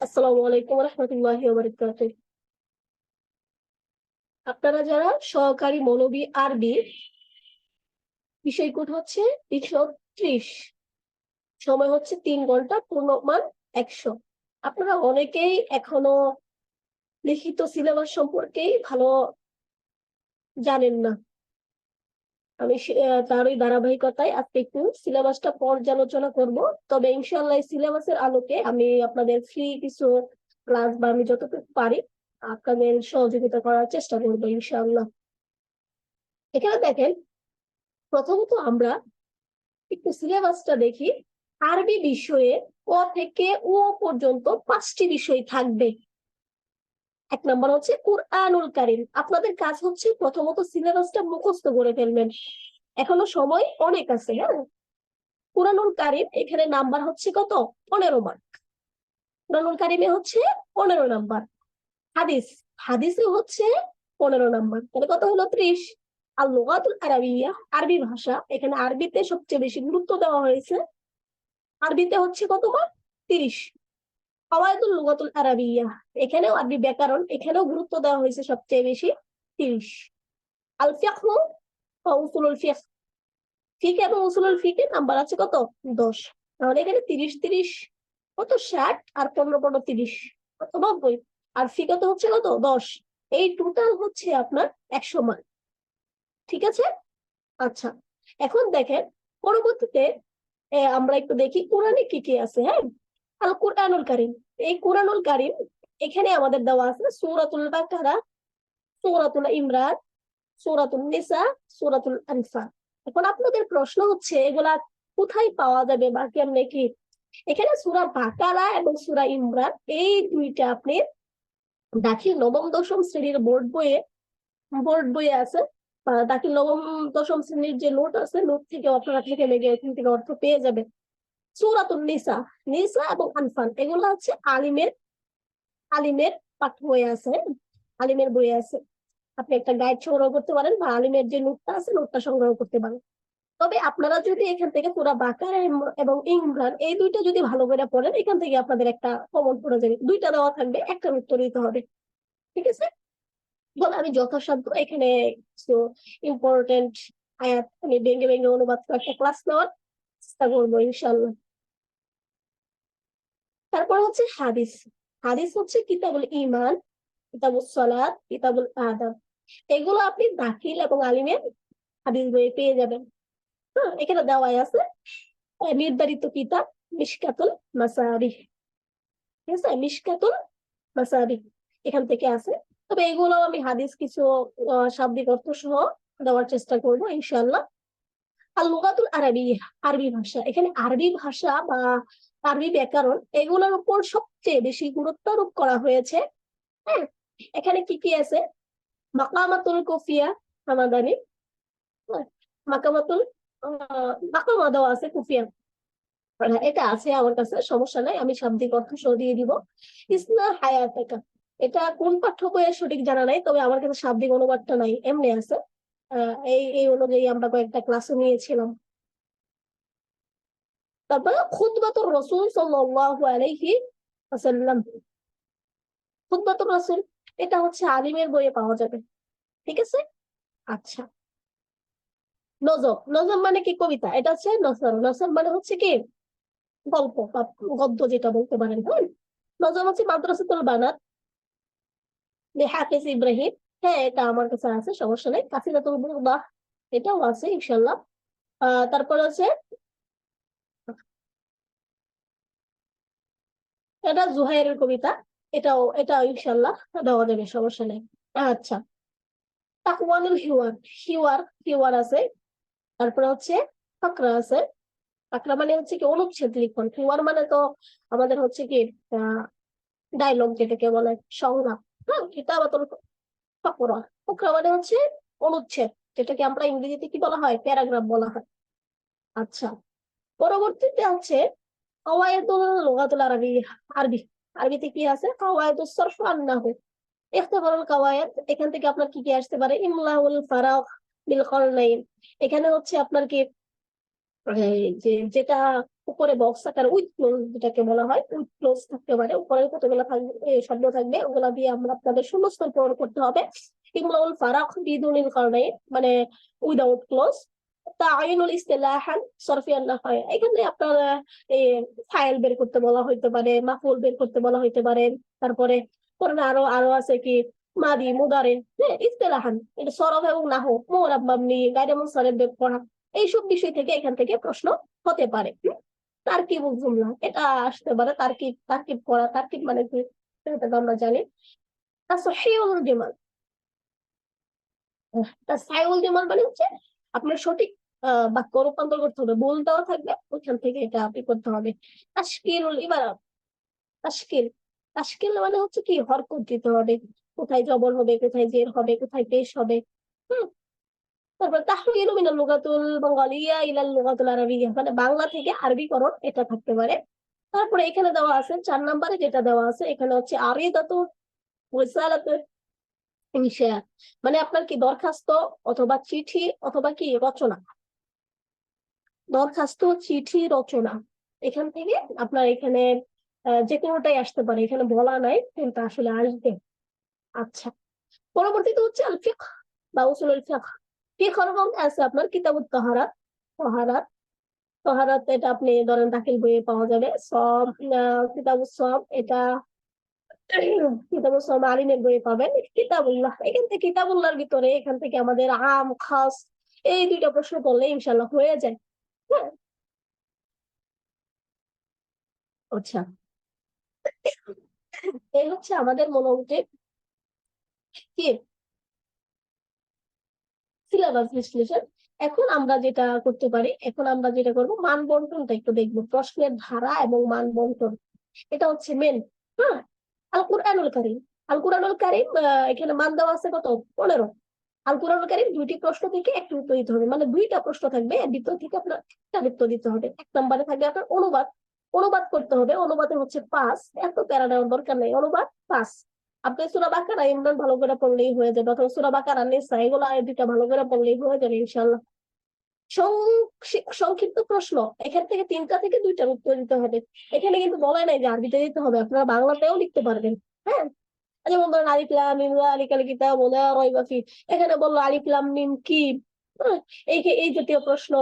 আসসালামু আলাইকুম রহমতুল্লাহি আপনারা যারা সহকারী মৌলবী আরবি বিষয় কোড হচ্ছে তিনশো ত্রিশ। সময় হচ্ছে তিন ঘণ্টা পূর্ণমান একশো। আপনারা অনেকেই এখনও লিখিত সিলেবাস সম্পর্কেই ভালো জানেন না। আমি তারই ধারাবাহিকতায় আজকে একটু সিলেবাসটা পর্যালোচনা করব। তবে ইনশাল্লাহ সিলেবাসের আলোকে আমি আপনাদের ফ্রি কিছু ক্লাস বা আমি যতটুকু পারি আপনাদের সহযোগিতা করার চেষ্টা করব ইনশাল্লাহ এখানে দেখেন, প্রথমত আমরা একটু সিলেবাসটা দেখি। আরবি বিষয়ে ক থেকে ও পর্যন্ত পাঁচটি বিষয় থাকবে। এক নম্বর হচ্ছে কুরআনুল কারিম। আপনাদের কাজ হচ্ছে প্রথমত সিলেবাসটা মুখস্থ করে ফেলবেন। এখনও সময় অনেক আছে হ্যাঁ? কুরআনুল কারিম, এখানে নাম্বার হচ্ছে কত? পনেরো মার্ক কুরআনুল কারিমে হচ্ছে পনেরো নাম্বার। হাদিস, হাদিসে হচ্ছে পনেরো নাম্বার। তাহলে কত হলো? ত্রিশ। আর লুগাতুল আরাবিয়া, আরবি ভাষা, এখানে আরবিতে সবচেয়ে বেশি গুরুত্ব দেওয়া হয়েছে। আরবিতে হচ্ছে কত মার্ক তিরিশ। কওয়াইদুল লুগাতুল আরাবিয়া, এখানেও আরবি ব্যাকরণ এখানেও গুরুত্ব দেওয়া হয়েছে সবচেয়ে বেশি তিরিশ। আল ফিকহু ওয়া উসুলুল ফিকহ। ফিক এবং উসুলুল ফিকে নাম্বার আছে কত? দশ। তাহলে এখানে তিরিশ তিরিশ, কত? ষাট আর পনেরো পনেরো, তিরিশ, কত? নব্বই। আর ফিকে তো হচ্ছে কত? দশ। এই টোটাল হচ্ছে আপনার একশো মার্ক ঠিক আছে? আচ্ছা এখন দেখেন, পরবর্তীতে আমরা একটু দেখি কোরআনে কি কি আছে হ্যাঁ? আল কোরআনুল কারিম। এই কোরআনুল কারিম এখানে আমাদের দেওয়া আছে সূরাতুল বাকারা, সূরাতুল ইমরান সূরাতুল নিসা, সূরাতুল আনফাল। এখন আপনাদের প্রশ্ন হচ্ছে, এগুলা কোথায় পাওয়া যাবে বা কেমনে কি? এখানে সূরা বাকারা এবং সূরা ইমরান এই দুইটা আপনি দাখিল নবম, দশম শ্রেণির বোর্ড বইয়ে বোর্ড বইয়ে আছে। দাখিল নবম, দশম শ্রেণির যে নোট আছে, নোট থেকে আপনারা থেকে লেগে এখান থেকে অর্থ পেয়ে যাবেন। সূরাতুন নিসা। নিসা এবং আনফাল এগুলো হচ্ছে আলিমের আলিমের পাঠ বই আছে, আলিমের বই আছে। আপনি একটা গাইড সংগ্রহ করতে পারেন বা আলিমের যে নোটটা আছে, নোটটা সংগ্রহ করতে পারেন। তবে আপনারা যদি এখান থেকে পুরা বাকার এবং ইমরান, এই দুইটা যদি ভালো করে পড়েন, এখান থেকে আপনাদের একটা কমন পড়ে যাবে। দুইটা দেওয়া থাকবে, একটা উত্তর দিতে হবে। ঠিক আছে? বলে আমি যথাসাধ্য এখানে কিছু ইম্পর্টেন্ট আয়াত, আমি ভেঙে ভেঙে অনুবাদ করে একটা ক্লাস নেওয়ার চেষ্টা করব ইনশাল্লাহ তারপর হচ্ছে হাদিস। হাদিস হচ্ছে কিতাবুল ইমান কিতাবুল সলাদ কিতাবুল আদাব। এগুলো আপনি দাখিল এবং আলিমের হাদিস বইয়ে পেয়ে যাবেন। হ্যাঁ এখানে দেওয়াই আছে নির্ধারিত কিতাব মিসকাতুল মাসাবি ঠিক আছে? মিশকাতুল মাসাবি এখান থেকে আছে। তবে এগুলো আমি হাদিস কিছু শাব্দিক অর্থ সহ দেওয়ার চেষ্টা করব ইনশাল্লাহ লুগাতুল আরবি আরবি ভাষা। এখানে আরবি ভাষা বা আরবি ব্যাকরণ এগুলোর উপর সবচেয়ে বেশি গুরুত্ব আরোপ করা হয়েছে। হ্যাঁ এখানে কি কি আছে? মাকামাতুল কফিয়া হামাদানি। হ্যাঁ, মাকামাতুল মাকামা আছে কুফিয়া। হ্যাঁ, এটা আছে আমার কাছে সমস্যা নাই আমি শাব্দিক অর্থ সহ দিয়ে দিব। ইসনা হায়াতাকা এটা কোন পাঠ্য বইয়ের সঠিক জানা নাই তবে আমার কাছে শাব্দিক অনুবাদটা নাই এমনি আছে। এই এই অনুযায়ী আমরা কয়েকটা ক্লাসে নিয়েছিলাম। তারপরে খুতবাতুর রসুল সাল্লাল্লাহু আলাইহি ওয়াসাল্লাম। খুতবাতুর রসুল, এটা হচ্ছে আলিমের বইয়ে পাওয়া যাবে। ঠিক আছে? আচ্ছা। নজম নজম মানে কি কবিতা? এটা হচ্ছে নসর নসর মানে হচ্ছে কি? গল্প, বা গদ্য যেটা বলতে পারেন। হ্যাঁ নজম হচ্ছে মাদ্রাসাতুল বানাত হাফিজ ইব্রাহিম হ্যাঁ এটা আমার কাছে আছে, সমস্যা নেই। কাসিদাতুল বুরদাহ এটাও আছে ইনশাল্লাহ আহ, তারপর আছে এটা জুহাইরের কবিতা, এটাও এটাও ইনশাল্লাহ দেওয়া যাবে, সমস্যা নেই। আচ্ছা তাকওয়ানুল হিওয়ার হিওয়ার হিওয়ার আছে। তারপরে হচ্ছে ফাকরা আছে। ফাকরা মানে হচ্ছে কি, অনুচ্ছেদ লিখন। হিওয়ার মানে তো আমাদের হচ্ছে কি ডায়লগ যেটাকে বলে, সংলাপ। হ্যাঁ কিতাবাতুল ফাকরা ফাকরা মানে হচ্ছে অনুচ্ছেদ, যেটাকে আমরা ইংরেজিতে কি বলা হয়? প্যারাগ্রাফ বলা হয়। আচ্ছা পরবর্তীতে আছে আরবি আরবি। আরবিতে কি আছে? এখান থেকে আপনার কি কি আসতে পারে? ইমলাউল এখানে হচ্ছে আপনার কি যেটা উপরে বক্স আকার উইথ ক্লোজ যেটাকে বলা হয় উইথ ক্লোজ থাকতে পারে। উপরে কতগুলো শব্দ থাকবে, ওগুলা দিয়ে আমরা আপনাদের শূন্যস্থান পূরণ করতে হবে। ইমলাউল ফারাক বিদুনিল কারণে মানে উইদাউট ক্লোজ তাআইনুল ইস্তিলাহান সরফিয়ান না হয়। এখানে আপনার ফাইল বের করতে বলা হইতে পারে, মাফুল বের করতে বলা হইতে পারে। তারপরে পরে আরও আরও আছে কি, মাদি মুদারে হ্যাঁ ইস্তিলাহান। এটা সরফ এবং নাহু মুরাব মাবনি গায়রে মুনসারিফ বের করা এইসব বিষয় থেকে এখান থেকে প্রশ্ন হতে পারে? তারকিব জুমলা, এটা আসতে পারে, তারকিব তারকিব করা, তারকিব মানে কি সেটা তো আমরা জানি। তাসহিউল মানে হচ্ছে আপনার সঠিক বাক্য রূপান্তর করতে হবে, ভুল দেওয়া থাকবে, ওইখান থেকে এটা আপনি করতে হবে। তাশকিলুল তাশকিল তাশকিল মানে হচ্ছে কি? হরকত দিতে হবে, কোথায় জবর হবে, কোথায় জের হবে, কোথায় পেশ হবে, হুম? তারপর তাহওয়িলু মিনাল লুগাতুল বাঙ্গালিয়া ইলাল লুগাতুল আরাবিয়া। মানে বাংলা থেকে আরবিকরণ এটা থাকতে পারে। তারপরে এখানে দেওয়া আছে, চার নম্বরে যেটা দেওয়া আছে, এখানে হচ্ছে রিসালাতু ইনশা। মানে আপনার কি দরখাস্ত অথবা চিঠি অথবা কি রচনা? দরখাস্ত, চিঠি, রচনা। এখান থেকে আপনার এখানে যে কোনোটাই আসতে পারে। এখানে বলা নাই, কিন্তু আসলে আসবে। আচ্ছা। পরবর্তীতে হচ্ছে আল ফিকহ বা উসুলুল ফিকহ। ফিকহ রকম আছে আপনার? কিতাবুত তাহারাত। তাহারাত। তাহারাত এটা আপনি ধরেন দাখিল বইয়ে পাওয়া যাবে। সব কিতাবুস সব এটা কিতাবুস সব আলিমের বইয়ে পাবেন। কিতাবুল্লাহ, এখান থেকে কিতাবুল্লাহর ভিতরে, এখান থেকে আমাদের আম, খাস, এই দুইটা প্রশ্ন করলে ইনশাল্লাহ হয়ে যায়। হ্যাঁ? আচ্ছা। এই হচ্ছে আমাদের মোটামুটি কি? সিলেবাস বিশ্লেষণ। এখন আমরা যেটা করতে পারি, এখন আমরা যেটা করব মান বন্টনটা একটু দেখব, প্রশ্নের ধারা এবং মান বন্টন এটা হচ্ছে মেন হ্যাঁ? আল কুরআনুল কারীম। আল কুরআনুল কারীম এখানে মান দেওয়া আছে কত? পনেরো। আল কুরআনুল কারীম দুইটি প্রশ্ন থেকে একটি উত্তর দিতে হবে। মানে দুইটা প্রশ্ন থাকবে ভিতর থেকে আপনার একটা উত্তর দিতে হবে। এক নম্বরে থাকবে আপনার অনুবাদ। অনুবাদ করতে হবে। অনুবাদে হচ্ছে পাস এত প্যারা নেওয়ার দরকার নেই। অনুবাদ পাস আপনি সুরা বাকারা ইমরান ভালো করে পড়লেই হয়ে যাবে অথবা সুরা বাকারা নিসা এগুলো দুইটা ভালো করে পড়লেই হয়ে যাবে ইনশাল্লাহ সংক্ষি- সংক্ষিপ্ত প্রশ্ন এখান থেকে তিনটা থেকে দুইটার উত্তর দিতে হবে। এখানে কিন্তু বলা নাই যে আরবিতে দিতে হবে আপনারা বাংলাতেও লিখতে পারবেন হ্যাঁ? যেমন ধরেন আলিফ লাম মিম আলিকাল কিতাব ওয়া রাইবা এখানে বলল আলিফ লাম মিম কি? হ্যাঁ, এই এই জাতীয় প্রশ্ন।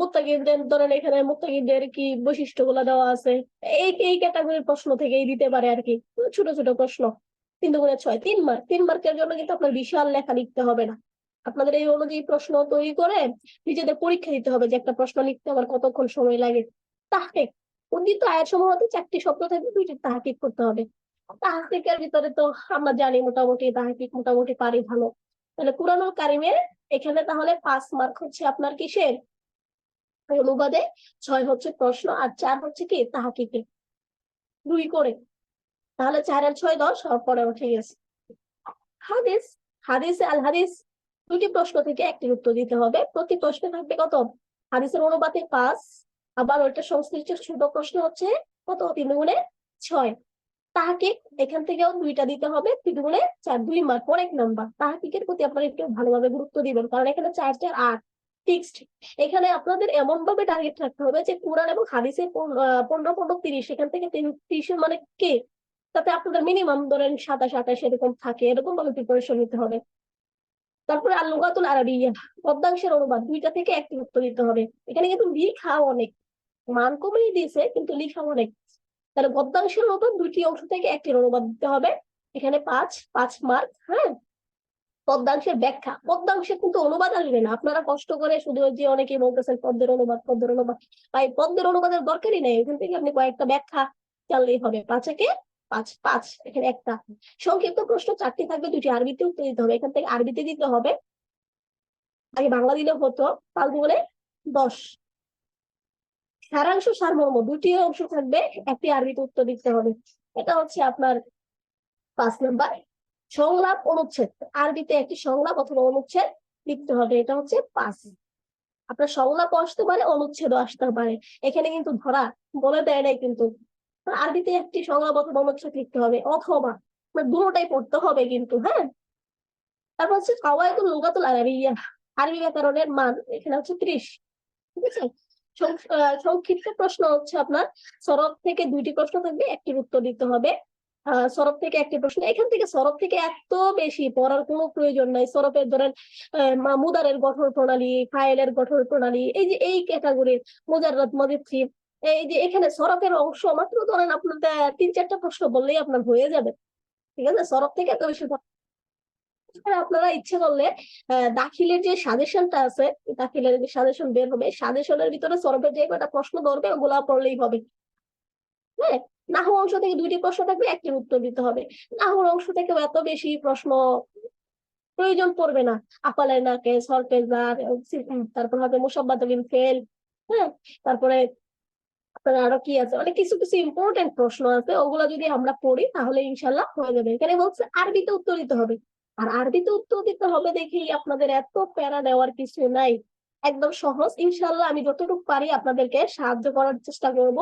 মুত্তাকিদের, ধরেন এখানে মুত্তাকিদের কি বৈশিষ্ট্যগুলো দেওয়া আছে? এই এই ক্যাটাগরির প্রশ্ন থেকেই দিতে পারে আর কি। ছোট ছোট প্রশ্ন। তিন দুগুণে ছয়, তিন মার্ক তিন মার্কের জন্য কিন্তু আপনার বিশাল লেখা লিখতে হবে না। আপনাদের এই অনুযায়ী প্রশ্ন তৈরি করে নিজেদের পরীক্ষা দিতে হবে যে একটা প্রশ্ন লিখতে আমার কতক্ষণ সময় লাগে। তাহকিক উদ্দীত আয়ের সময় হতে চারটি শব্দ থাকবে, দুইটি তাহাকিক করতে হবে। তাহাকিকের ভিতরে তো আমরা জানি মোটামুটি তাহাকিক মোটামুটি পারি ভালো। তাহলে কুরআনুল কারিমের এখানে তাহলে পাঁচ মার্ক হচ্ছে আপনার কিসের? অনুবাদে ছয় হচ্ছে প্রশ্ন আর চার হচ্ছে কি? তাহাকিকে দুই করে। তাহলে চার আর ছয় দশ পরে উঠে গেছে। হাদিস হাদিস আল হাদিস। দুটি প্রশ্ন থেকে একটি উত্তর দিতে হবে। প্রতি প্রশ্নে থাকবে কত? হাদিসের অনুবাদে পাঁচ। আবার ওইটা সংশ্লিষ্ট ছোট প্রশ্ন হচ্ছে কত? তিন গুণে ছয়। তাহাকে এখান থেকেও দুইটা দিতে হবে। তিন গুণে চার, দুই মার্ক। অনেক নাম্বার। তাহাকিকের প্রতি আপনারা একটু ভালোভাবে গুরুত্ব দিবেন। কারণ এখানে চার চার, আট। ফিক্সড এখানে আপনাদের এমন ভাবে টার্গেট রাখতে হবে যে কোরআন এবং হাদিসের পনেরো পনেরো, তিরিশ এখান থেকে তিরিশ মানে কে? তাতে আপনাদের মিনিমাম ধরেন সাতাশ, আঠাশ এরকম থাকে এরকম ভাবে প্রিপারেশন নিতে হবে। তারপরে আল লুগাতুল আরবিয়া, পদ্মাংশের অনুবাদ, দুইটা থেকে একটি উত্তর দিতে হবে। এখানে কিন্তু লিখা অনেক, মান কমিয়ে দিয়েছে, কিন্তু লিখা অনেক। তাহলে গদ্যাংশের অনুবাদ দুইটি অংশ থেকে একটি অনুবাদ দিতে হবে। এখানে পাঁচ পাঁচ মার্ক হ্যাঁ? পদ্মাংশের ব্যাখ্যা। পদ্মাংশে কিন্তু অনুবাদ আসবে না। আপনারা কষ্ট করে শুধু যে অনেকেই বলতেছেন পদ্মের অনুবাদ পদ্মের অনুবাদ। ভাই, পদ্মের অনুবাদের দরকারই নেই। এখান থেকে আপনি কয়েকটা ব্যাখ্যা জানলেই হবে। পাঁচেকে পাঁচ পাঁচ, এখানে একটা। সংক্ষিপ্ত প্রশ্ন, চারটি থাকবে, দুটি আরবিতে উত্তর দিতে হবে। এখান থেকে আরবিতে দিতে হবে। আগে বাংলা দিলে হতো তাল বলে দশ। সারাংশ সারমর্ম, দুটি অংশ থাকবে, একটি আরবিতে উত্তর দিতে হবে। এটা হচ্ছে আপনার পাঁচ নাম্বার। সংলাপ অনুচ্ছেদ, আরবিতে একটি সংলাপ অথবা অনুচ্ছেদ লিখতে হবে, এটা হচ্ছে পাঁচ আপনার সংলাপ আসতে পারে, অনুচ্ছেদও আসতে পারে। এখানে কিন্তু ধরা বলে দেয় নাই কিন্তু। আরবিতে একটি সংলাপ অথবা অনুচ্ছেদ লিখতে হবে, অথবা মানে দুটোটাই পড়তে হবে কিন্তু হ্যাঁ? তারপর হচ্ছে কাওয়াইদুল লুগাতুল আরাবিয়া, আরবি ব্যাকরণের মান, এখানে হচ্ছে ত্রিশ, ঠিক আছে? সংক্ষিপ্ত প্রশ্ন হচ্ছে আপনার সরব থেকে দুইটি প্রশ্ন থাকবে, একটির উত্তর দিতে হবে। সরব থেকে একটি প্রশ্ন, এখান থেকে সরব থেকে এত বেশি পড়ার কোনো প্রয়োজন নাই। সরবের ধরেন মুদারের গঠন প্রণালী, ফাইলের গঠন প্রণালী, এই যে এই ক্যাটাগরির মুজাররাত মদিফি এই যে এখানে সরফের অংশ মাত্র ধরেন আপনার তিন চারটা প্রশ্ন বললেই আপনার হয়ে যাবে। ঠিক আছে? সরব থেকে এত বেশি আপনারা ইচ্ছে করলে দাখিলের যে সাজেশনটা আছে দাখিলের যে সাজেশন বের হবে, সাজেশনের ভিতরে সরফের যে কয়টা প্রশ্ন ধরবে, ওগুলা পড়লেই হবে। হ্যাঁ? নাহু অংশ থেকে দুইটি প্রশ্ন থাকবে একটির উত্তর দিতে হবে। নাহুর অংশ থেকে এত বেশি প্রশ্ন প্রয়োজন পড়বে না। আপালের নাকে সরপেজার তারপর হবে মুসাব্বাতবিন ফেল হ্যাঁ? তারপরে আপনার আরও কি আছে? অনেক কিছু কিছু ইম্পর্টেন্ট প্রশ্ন আছে। ওগুলো যদি আমরা পড়ি তাহলে ইনশাল্লাহ হয়ে যাবে। এখানে বলছে আরবিতে উত্তর দিতে হবে। আর আরবিতে উত্তর দিতে হবে দেখেই আপনাদের এত প্যারা নেওয়ার কিছু নাই। একদম সহজ। ইনশাল্লাহ আমি যতটুকু পারি আপনাদেরকে সাহায্য করার চেষ্টা করব।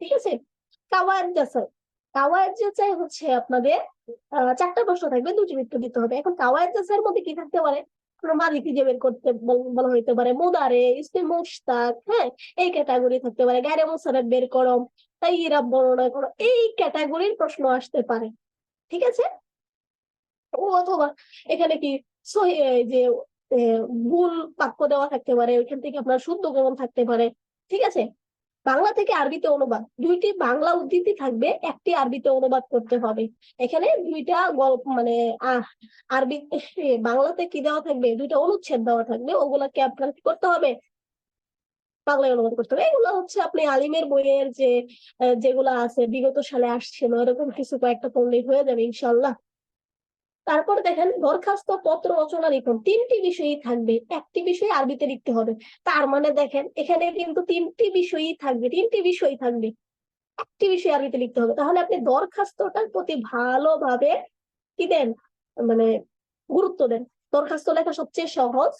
ঠিক আছে? কাওয়ায়েদ যাচাই কাওয়ায়েদ যাচাই হচ্ছে আপনাদের চারটা প্রশ্ন থাকবে, দুটি উত্তর দিতে হবে। এখন কাওয়ায়েদ যাচাইয়ের মধ্যে কি থাকতে পারে? মালিক খুঁজে বের করতে বলা হইতে পারে। মুদারে ইসমি মুশতাক হ্যাঁ এই ক্যাটাগরি থাকতে পারে। গায়রে মুসারফ বের করো তাই ইরাব বর্ণনা করো এই ক্যাটাগরির প্রশ্ন আসতে পারে। ঠিক আছে? ও, অথবা এখানে কি যে ভুল বাক্য দেওয়া থাকতে পারে, ওইখান থেকে আপনার শুদ্ধ গ্রহণ থাকতে পারে। ঠিক আছে? বাংলা থেকে আরবিতে অনুবাদ। দুইটি বাংলা উদ্ধৃতি থাকবে, একটি আরবিতে অনুবাদ করতে হবে। এখানে দুইটা গল্প মানে আরবি বাংলাতে কি দেওয়া থাকবে? দুইটা অনুচ্ছেদ দেওয়া থাকবে। ওগুলাকে আপনার কি করতে হবে? বাংলায় অনুবাদ করতে হবে। এগুলো হচ্ছে আপনি আলিমের বইয়ের যে যেগুলা আছে, বিগত সালে আসছিল, এরকম কিছু কয়েকটা পড়লেই হয়ে যাবে, ইনশাল্লাহ। তারপর দেখেন দরখাস্ত পত্র রচনা লিখুন। তিনটি বিষয়ই থাকবে, একটি বিষয় আরবিতে লিখতে হবে। তার মানে দেখেন, এখানে কিন্তু তিনটি বিষয়ই থাকবে, তিনটি বিষয় থাকবে। একটি বিষয় আরবিতে লিখতে হবে। তাহলে আপনি দরখাস্তটার প্রতি ভালোভাবে কি দেন? মানে গুরুত্ব দেন। দরখাস্ত লেখা সবচেয়ে সহজ,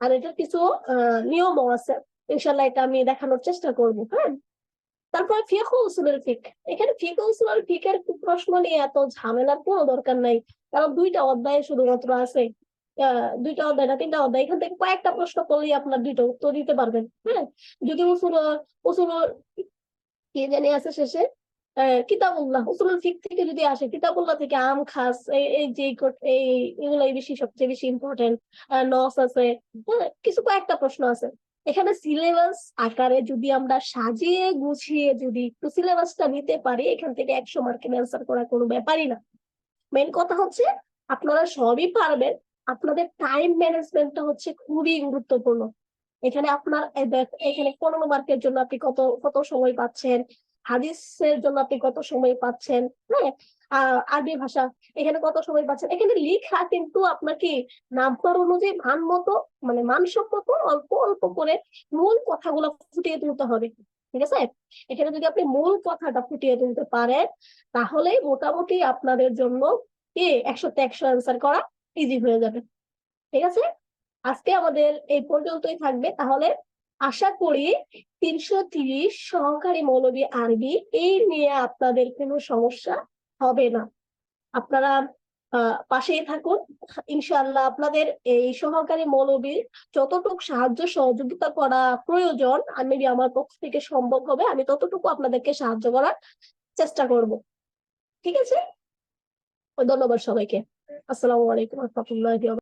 আর এটার কিছু, আহ, নিয়মও আছে। ইনশাল্লাহ এটা আমি দেখানোর চেষ্টা করব হ্যাঁ? তারপর ফিক উসুলের ফিক এখানে ফিক উসুলের ফিকের প্রশ্ন নিয়ে এত ঝামেলার কোনো দরকার নাই। কারণ দুইটা অধ্যায় শুধুমাত্র আছে। দুইটা অধ্যায় না, তিনটা অধ্যায়। এখান থেকে কয়েকটা প্রশ্ন করলেই আপনার দুইটা উত্তর দিতে পারবেন হ্যাঁ? যদি উসুল উসুল কি জানি আছে শেষে? কিতাবুল্লাহ। উসুলুল ফিক থেকে যদি আসে, কিতাবুল্লাহ থেকে আম, খাস এই এই যে, এই, এগুলাই বেশি, সবচেয়ে বেশি ইম্পর্টেন্ট নস আছে হ্যাঁ? কিছু কয়েকটা প্রশ্ন আছে। এখানে সিলেবাস আকারে যদি আমরা সাজিয়ে গুছিয়ে যদি একটু সিলেবাসটা নিতে পারি, এখান থেকে একশো মার্কের অ্যান্সার করা কোনো ব্যাপারই না। মেন কথা হচ্ছে, আপনারা সবই পারবেন। আপনাদের টাইম ম্যানেজমেন্টটা হচ্ছে খুবই গুরুত্বপূর্ণ। এখানে আপনার এখানে পনেরো মার্কের জন্য আপনি কত কত সময় পাচ্ছেন? হাদিসের জন্য আপনি কত সময় পাচ্ছেন? হ্যাঁ আরবি ভাষা, এখানে কত সময় পাচ্ছেন? এখানে লেখা কিন্তু আপনাকে কি নাম্বার অনুযায়ী মান মতো মানে মানসম্মত অল্প অল্প করে মূল কথাগুলো ফুটিয়ে তুলতে হবে। ঠিক আছে? এখানে যদি আপনি মূল কথাটা ফুটিয়ে তুলতে পারেন, তাহলে মোটামুটি আপনাদের জন্য কি একশোতে একশো অ্যান্সার করা ইজি হয়ে যাবে। ঠিক আছে? আজকে আমাদের এই পর্যন্তই থাকবে। তাহলে আশা করি তিনশো তিরিশ সহকারী মৌলবী আরবি এই নিয়ে আপনাদের কোনো সমস্যা হবে না। আপনারা পাশেই থাকুন। ইনশাআল্লাহ আপনাদের এই সহকারী মৌলবীর যতটুকু সাহায্য সহযোগিতা করা প্রয়োজন, আমি, আমার পক্ষ থেকে সম্ভব হবে, আমি ততটুকু আপনাদেরকে সাহায্য করার চেষ্টা করব। ঠিক আছে? ধন্যবাদ সবাইকে। আসসালামু আলাইকুম রহমতুল্লাহ